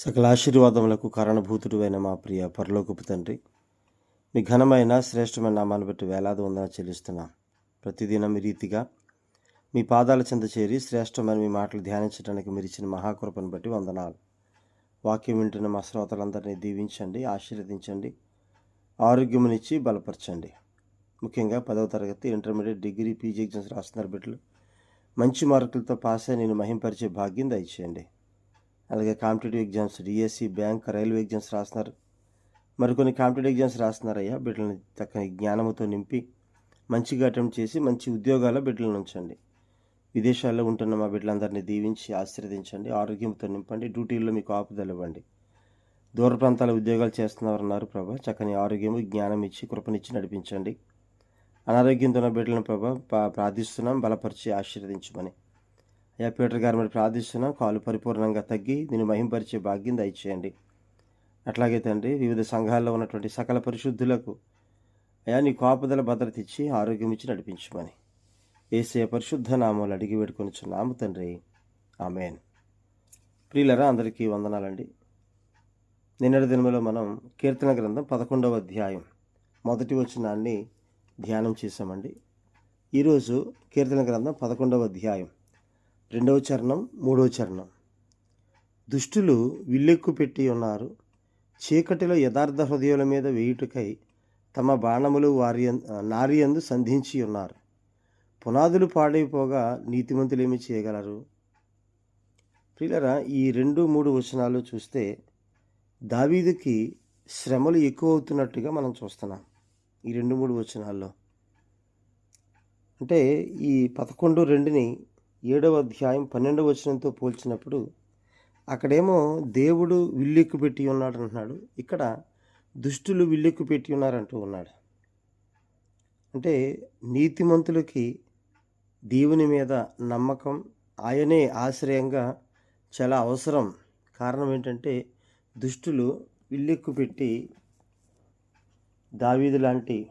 సకల ఆశీర్వాదములకు కారణభూతుడు అయిన మా ప్రియ పరలోకపు తండ్రి మీ ఘనమైన శ్రేష్టమైన నామాన్ని బట్టి వేలాది వందన చెల్లిస్తున్నాం. ప్రతిదినం ఈ రీతిగా మీ పాదాల చెంత చేరి శ్రేష్టమైన మీ మాటలు ధ్యానించడానికి మీరు ఇచ్చిన మహాకృపను బట్టి వందనాలు. వాక్యం వింటున్న మా శ్రోతలందరినీ దీవించండి ఆశీర్వదించండి ఆరోగ్యమునిచ్చి బలపరచండి. ముఖ్యంగా పదవ తరగతి ఇంటర్మీడియట్ డిగ్రీ పీజీ ఎగ్జామ్స్ రాస్తున్నారు బిడ్డలు. మంచి మార్కులతో పాస్ అయి నేను మహింపరిచే భాగ్యం దయచేయండి. అలాగే competitive exams DSC bank railway exams రాస్తున్నారు. మరికొన్ని కాంపిటేటివ్ ఎగ్జామ్స్ రాస్తున్నారయ్యా. బిడ్డలని చక్కని జ్ఞానంతో నింపి మంచిగా అటెంప్ట్ చేసి మంచి ఉద్యోగాల్లో బిడ్డలను ఉంచండి. విదేశాల్లో ఉంటున్న మా బిడ్డలందరినీ దీవించి ఆశీర్వదించండి ఆరోగ్యంతో నింపండి డ్యూటీల్లో మీకు ఆపుదలు ఇవ్వండి. దూర ప్రాంతాల ఉద్యోగాలు చేస్తున్నవారన్నారు ప్రభా. చక్కని ఆరోగ్యము జ్ఞానం ఇచ్చి కృపనిచ్చి నడిపించండి. అనారోగ్యంతో ఉన్న బిడ్డలను ప్రభా ప్రార్థిస్తున్నాం. బలపరిచి ఆశీర్వదించమని. యా పీటర్ గారు మరి ప్రార్థిస్తున్నాం? కాలు పరిపూర్ణంగా తగ్గి నేను మహింపరిచే భాగ్యం దయచేయండి. అట్లాగే తండ్రి వివిధ సంఘాల్లో ఉన్నటువంటి సకల పరిశుద్ధులకు అయా నీ కాపుదల భద్రత ఇచ్చి ఆరోగ్యం ఇచ్చి నడిపించమని ఏసే పరిశుద్ధ నామాలు అడిగి పెట్టుకొనిచున్నాము తండ్రి. ఆమెన్. ప్రియులరా అందరికీ వందనాలండి. నిన్నటి దినములో మనం కీర్తన గ్రంథం పదకొండవ అధ్యాయం మొదటి వచనాన్ని ధ్యానం చేశామండి. ఈరోజు కీర్తన గ్రంథం పదకొండవ అధ్యాయం రెండవ చరణం మూడవ చరణం. దుష్టులు విల్లెక్కు పెట్టి ఉన్నారు. చీకటిలో యథార్థ హృదయాల మీద వేయుటకై తమ బాణములు వారి నారియందు సంధించి ఉన్నారు. పునాదులు పాడైపోగా నీతిమంతులేమి చేయగలరు? ప్రియులరా ఈ రెండు మూడు వచనాలు చూస్తే దావీదుకి శ్రమలు ఎక్కువ అవుతున్నట్టుగా మనం చూస్తున్నాం ఈ రెండు మూడు వచనాల్లో. అంటే ఈ పదకొండు రెండుని ఏడవ అధ్యాయం పన్నెండవ వచనంతో పోల్చినప్పుడు అక్కడేమో దేవుడు విల్లెక్కు పెట్టి ఉన్నాడు అంటున్నాడు. ఇక్కడ దుష్టులు విల్లెక్కు పెట్టి ఉన్నారంటూ ఉన్నాడు. అంటే నీతిమంతులకి దేవుని మీద నమ్మకం ఆయనే ఆశ్రయంగా చాలా అవసరం. కారణం ఏంటంటే దుష్టులు విల్లెక్కు పెట్టి దావీదు లాంటి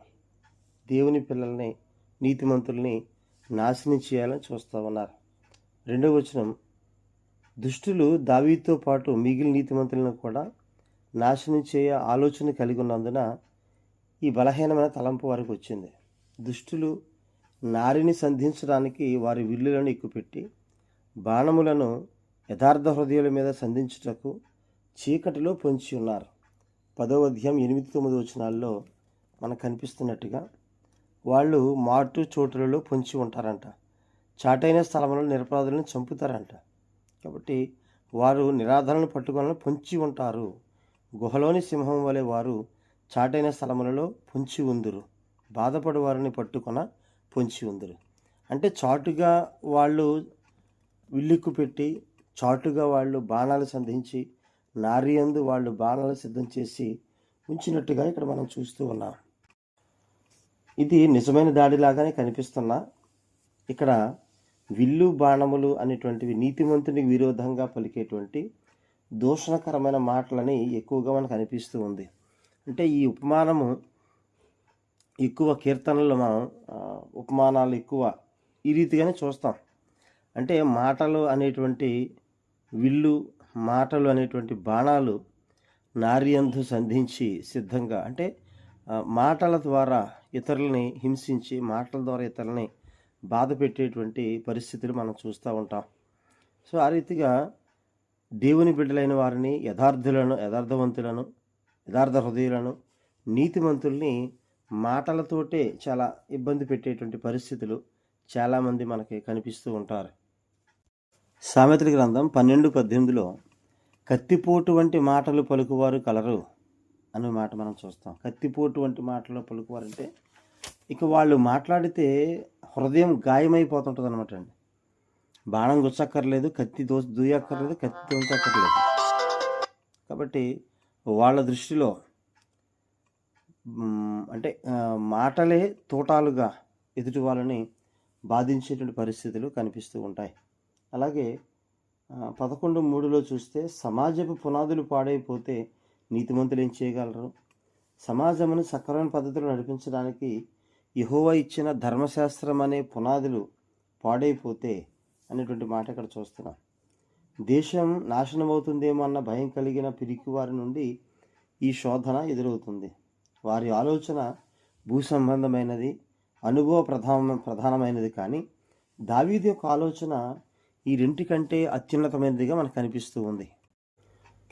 దేవుని పిల్లల్ని నీతిమంతుల్ని నాశనం చేయాలని చూస్తూ ఉన్నారు. రెండవ వచనం. దుష్టులు దావీతో పాటు మిగిలిన నీతిమంతులను కూడా నాశనం చేయ ఆలోచన కలిగి ఉన్నందున ఈ బలహీనమైన తలంపు వారికి వచ్చింది. దుష్టులు నారిని సంధించడానికి వారి విల్లులను ఎక్కుపెట్టి బాణములను యథార్థ హృదయాల మీద సంధించుటకు చీకటిలో పొంచి ఉన్నారు. పదవ అధ్యాయం ఎనిమిది తొమ్మిది వచనాల్లో మనకు కనిపిస్తున్నట్టుగా వాళ్ళు మాటు చోటులలో పొంచి ఉంటారంట. చాటైన స్థలంలో నిరపరాధులను చంపుతారంట. కాబట్టి వారు నిరాధారణ పట్టుకోవాలని పొంచి ఉంటారు. గుహలోని సింహం వలె వారు చాటైన స్థలములలో పొంచి ఉందురు. బాధపడి వారిని పట్టుకొన పొంచి ఉందురు. అంటే చాటుగా వాళ్ళు విల్లుక్కు పెట్టి చాటుగా వాళ్ళు బాణాలు సంధించి నారియందు వాళ్ళు బాణాలు సిద్ధం చేసి ఉంచినట్టుగా ఇక్కడ మనం చూస్తూ ఉన్నాం. ఇది నిజమైన దాడిలాగానే కనిపిస్తున్నా. ఇక్కడ విల్లు బాణములు అనేటువంటివి నీతిమంతునికి విరోధంగా పలికేటువంటి దూషణకరమైన మాటలని ఎక్కువగా మనకు అనిపిస్తూ ఉంది. అంటే ఈ ఉపమానము ఎక్కువ కీర్తనలు మనం ఉపమానాలు ఎక్కువ ఈ రీతిగానే చూస్తాం. అంటే మాటలు అనేటువంటి విల్లు మాటలు అనేటువంటి బాణాలు నార్యందు సంధించి సిద్ధంగా అంటే మాటల ద్వారా ఇతరులని హింసించి మాటల ద్వారా ఇతరులని బాధ పెట్టేటువంటి పరిస్థితులు మనం చూస్తూ ఉంటాం. సో ఆ రీతిగా దేవుని బిడ్డలైన వారిని యథార్థులను యథార్థవంతులను యథార్థ హృదయులను నీతిమంతుల్ని మాటలతోటే చాలా ఇబ్బంది పెట్టేటువంటి పరిస్థితులు చాలామంది మనకి కనిపిస్తూ ఉంటారు. సామెతల గ్రంథం పన్నెండు పద్దెనిమిదిలో కత్తిపోటు వంటి మాటలు పలుకువారు కలరు అనే మాట మనం చూస్తాం. కత్తిపోటు వంటి మాటలు పలుకువారంటే ఇక వాళ్ళు మాట్లాడితే హృదయం గాయమైపోతుంటుంది అనమాట అండి. బాణం గుచ్చక్కర్లేదు కత్తి దో దూయక్కర్లేదు కత్తి దోచక్కర్లేదు కాబట్టి వాళ్ళ దృష్టిలో అంటే మాటలే తోటాలుగా ఎదుటి వాళ్ళని బాధించేటువంటి పరిస్థితులు కనిపిస్తూ ఉంటాయి. అలాగే పదకొండు మూడులో చూస్తే సమాజపు పునాదులు పాడైపోతే నీతిమంతులు ఏం చేయగలరు? సమాజమును సక్రమైన పద్ధతిలో నడిపించడానికి యెహోవా ఇచ్చిన ధర్మశాస్త్రం అనే పునాదులు పాడైపోతే అనేటువంటి మాట ఇక్కడ చూస్తున్నాం. దేశం నాశనమవుతుందేమో అన్న భయం కలిగిన పిరికి వారి నుండి ఈ శోధన ఎదురవుతుంది. వారి ఆలోచన భూ సంబంధమైనది అనుభవ ప్రధాన ప్రధానమైనది కానీ దావీది యొక్క ఆలోచన ఈ రెంటి కంటే అత్యున్నతమైనదిగా మనకు కనిపిస్తూ ఉంది.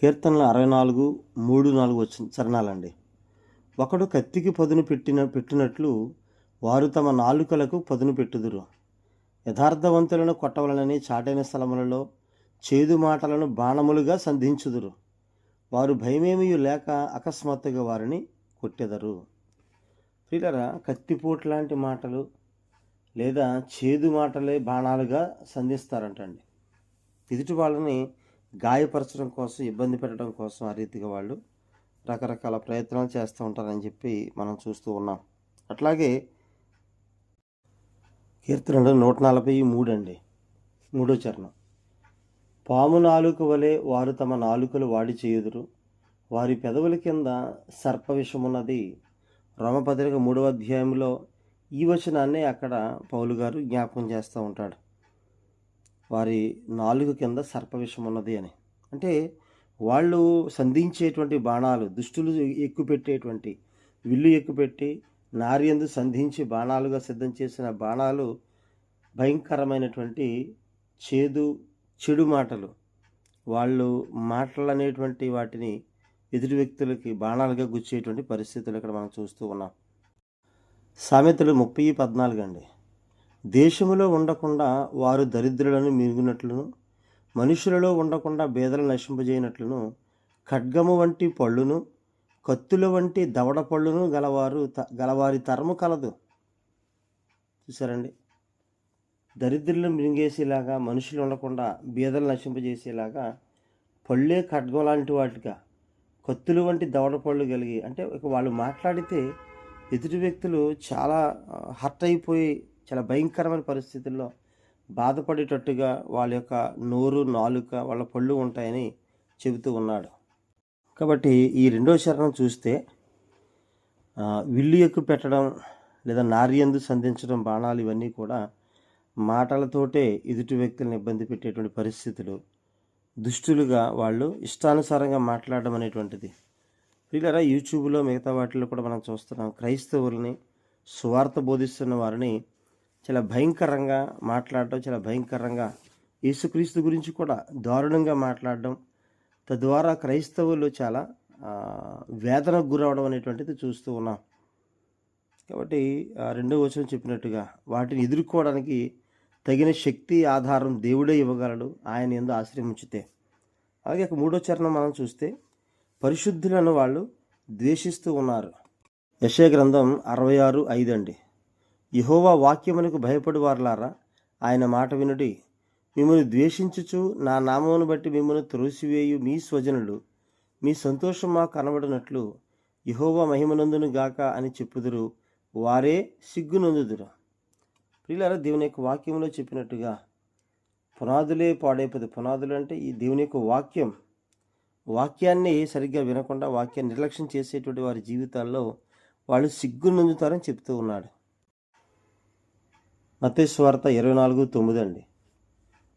కీర్తనలు అరవై నాలుగు మూడు నాలుగు వచ్చిన చరణాలండి. ఒకడు కత్తికి పదును పెట్టిన పెట్టినట్లు వారు తమ నాలుకలకు పదును పెట్టుదురు. యథార్థవంతులను కొట్టవలనని చాటైన స్థలములలో చేదు మాటలను బాణములుగా సంధించుదురు. వారు భయమేమీ లేక అకస్మాత్తుగా వారిని కొట్టెదరు. ప్రియులరా కత్తిపోటు లాంటి మాటలు లేదా చేదు మాటలే బాణాలుగా సంధిస్తారంటండి. ఎదుటి వాళ్ళని గాయపరచడం కోసం ఇబ్బంది పెట్టడం కోసం ఆ రీతిగా వాళ్ళు రకరకాల ప్రయత్నాలు చేస్తూ ఉంటారని చెప్పి మనం చూస్తూ ఉన్నాం. అట్లాగే కీర్తనలు నూట నలభై మూడు అండి మూడో చరణం. పాము నాలుక వలె వారు తమ నాలుకలు వాడి చేయుదురు. వారి పెదవుల కింద సర్ప విషమున్నది రోమపత్రిక మూడవ అధ్యాయంలో ఈ వచనాన్ని అక్కడ పౌలు గారు జ్ఞాపకం చేస్తూ ఉంటాడు. వారి నాలుగు కింద సర్ప విషం ఉన్నది అని. అంటే వాళ్ళు సంధించేటువంటి బాణాలు దుష్టులు ఎక్కుపెట్టేటువంటి విల్లు ఎక్కుపెట్టి నార్యందు సంధించి బాణాలుగా సిద్ధం చేసిన బాణాలు భయంకరమైనటువంటి చేదు చెడు మాటలు. వాళ్ళు మాటలనేటువంటి వాటిని ఎదుటి వ్యక్తులకి బాణాలుగా గుచ్చేటువంటి పరిస్థితులు ఇక్కడ మనం చూస్తూ ఉన్నాం. సామెతలు ముప్పై పద్నాలుగు అండి. దేశములో ఉండకుండా వారు దరిద్రులను మిరుగునట్లును మనుషులలో ఉండకుండా బేదలు నశింపజేయనట్లును ఖడ్గము వంటి పళ్ళును కత్తుల వంటి దవడ పళ్ళును గలవారు త- గలవారి తరము కలదు. చూసారండి దరిద్రులను మింగేసేలాగా మనుషులు ఉండకుండా బీదలు నశింపజేసేలాగా పళ్ళే ఖడ్గం లాంటి వాటిగా కత్తులు వంటి దవడ పళ్ళు కలిగి అంటే ఇక వాళ్ళు మాట్లాడితే ఎదుటి వ్యక్తులు చాలా హర్ట్ అయిపోయి చాలా భయంకరమైన పరిస్థితుల్లో బాధపడేటట్టుగా వాళ్ళ యొక్క నోరు నాలుక వాళ్ళ పళ్ళు ఉంటాయని చెబుతూ ఉన్నాడు. కాబట్టి ఈ రెండో చరణం చూస్తే విల్లు ఎక్కు పెట్టడం లేదా నార్యందు సంధించడం బాణాలు ఇవన్నీ కూడా మాటలతోటే ఎదుటి వ్యక్తులను ఇబ్బంది పెట్టేటువంటి పరిస్థితులు. దుష్టులుగా వాళ్ళు ఇష్టానుసారంగా మాట్లాడడం అనేటువంటిది. వీళ్ళరా యూట్యూబ్లో మిగతా వాటిలో కూడా మనం చూస్తున్నాం క్రైస్తవుల్ని సువార్త బోధిస్తున్న వారిని చాలా భయంకరంగా మాట్లాడడం చాలా భయంకరంగా యేసుక్రీస్తు గురించి కూడా దారుణంగా మాట్లాడడం తద్వారా క్రైస్తవులు చాలా వేదనకు గురవడం అనేటువంటిది చూస్తూ ఉన్నాం. కాబట్టి రెండవ రెండో వచనం చెప్పినట్టుగా వాటిని ఎదుర్కోవడానికి తగిన శక్తి ఆధారం దేవుడే ఇవ్వగలడు ఆయన ఎందు ఆశ్రయించితే. అలాగే ఇక మూడో చరణం మనం చూస్తే పరిశుద్ధులను వాళ్ళు ద్వేషిస్తూ ఉన్నారు. యశయ గ్రంథం అరవై ఆరు ఐదు అండి. యహోవా వాక్యమునకు భయపడి వారలారా ఆయన మాట వినుడి. మిమ్మల్ని ద్వేషించుచు నా నామమును బట్టి మిమ్మల్ని త్రోసివేయు మీ స్వజనులు. మీ సంతోషం మా కనబడినట్లు యహోవా మహిమనందును గాక అని చెప్పుదురు. వారే సిగ్గునందుదురు. ప్రియులారా దేవుని యొక్క వాక్యంలో చెప్పినట్టుగా పునాదులే పాడైపోతుంది పునాదులు అంటే ఈ దేవుని యొక్క వాక్యం. వాక్యాన్ని సరిగ్గా వినకుండా వాక్యాన్ని నిర్లక్ష్యం చేసేటువంటి వారి జీవితాల్లో వాళ్ళు సిగ్గు నందుతారని చెప్తూ ఉన్నాడు. మతేశ్వార్త ఇరవై నాలుగు తొమ్మిది అండి.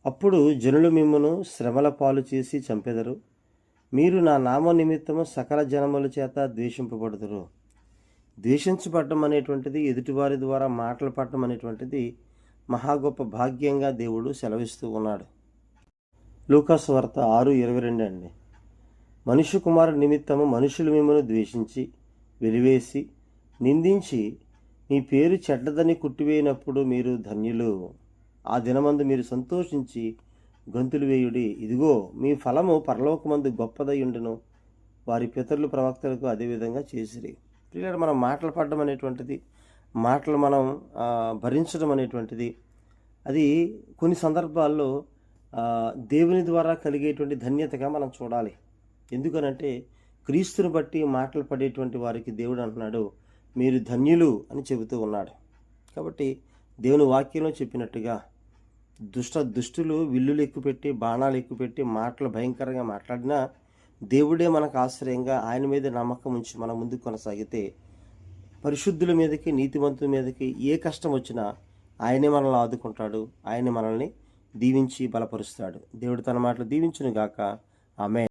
అప్పుడు జనులు మిమ్మను శ్రమల పాలు చేసి చంపెదరు. మీరు నా నామ నిమిత్తము సకల జనముల చేత ద్వేషింపబడుదురు. ద్వేషించబడటం అనేటువంటిది ఎదుటివారి ద్వారా మాటలు పడడం అనేటువంటిది మహా గొప్ప భాగ్యంగా దేవుడు సెలవిస్తూ ఉన్నాడు. లూకాస్ వార్త ఆరు ఇరవై రెండు అండి. మనిషి కుమారు నిమిత్తము మనుషులు మిమ్మల్ని ద్వేషించి వెలివేసి నిందించి మీ పేరు చెడ్డదని కుట్టివేయినప్పుడు మీరు ధన్యులు. ఆ దినమందు మీరు సంతోషించి గొంతులు వేయుడి. ఇదిగో మీ ఫలము పరలోకమందు గొప్పదయ్యుండును. వారి పితరులు ప్రవక్తలకు అదేవిధంగా చేసిరి. పిల్లలు మనం మాటలు పడడం అనేటువంటిది మాటలు మనం భరించడం అనేటువంటిది అది కొన్ని సందర్భాల్లో దేవుని ద్వారా కలిగేటువంటి ధన్యతగా మనం చూడాలి. ఎందుకనంటే క్రీస్తుని బట్టి మాటలు పడేటువంటి వారికి దేవుడు అంటున్నాడు మీరు ధన్యులు అని చెబుతూ ఉన్నాడు. కాబట్టి దేవుని వాక్యంలో చెప్పినట్టుగా దుష్ట దుష్టులు విల్లులు ఎక్కుపెట్టి బాణాలు ఎక్కుపెట్టి మాటలు భయంకరంగా మాట్లాడినా దేవుడే మనకు ఆశ్రయంగా ఆయన మీద నమ్మకం ఉంచి మనం ముందుకు కొనసాగితే పరిశుద్ధుల మీదకి నీతివంతుల మీదకి ఏ కష్టం వచ్చినా ఆయనే మనల్ని ఆదుకుంటాడు ఆయనే మనల్ని దీవించి బలపరుస్తాడు. దేవుడు తన మాటలు దీవించును గాక ఆమె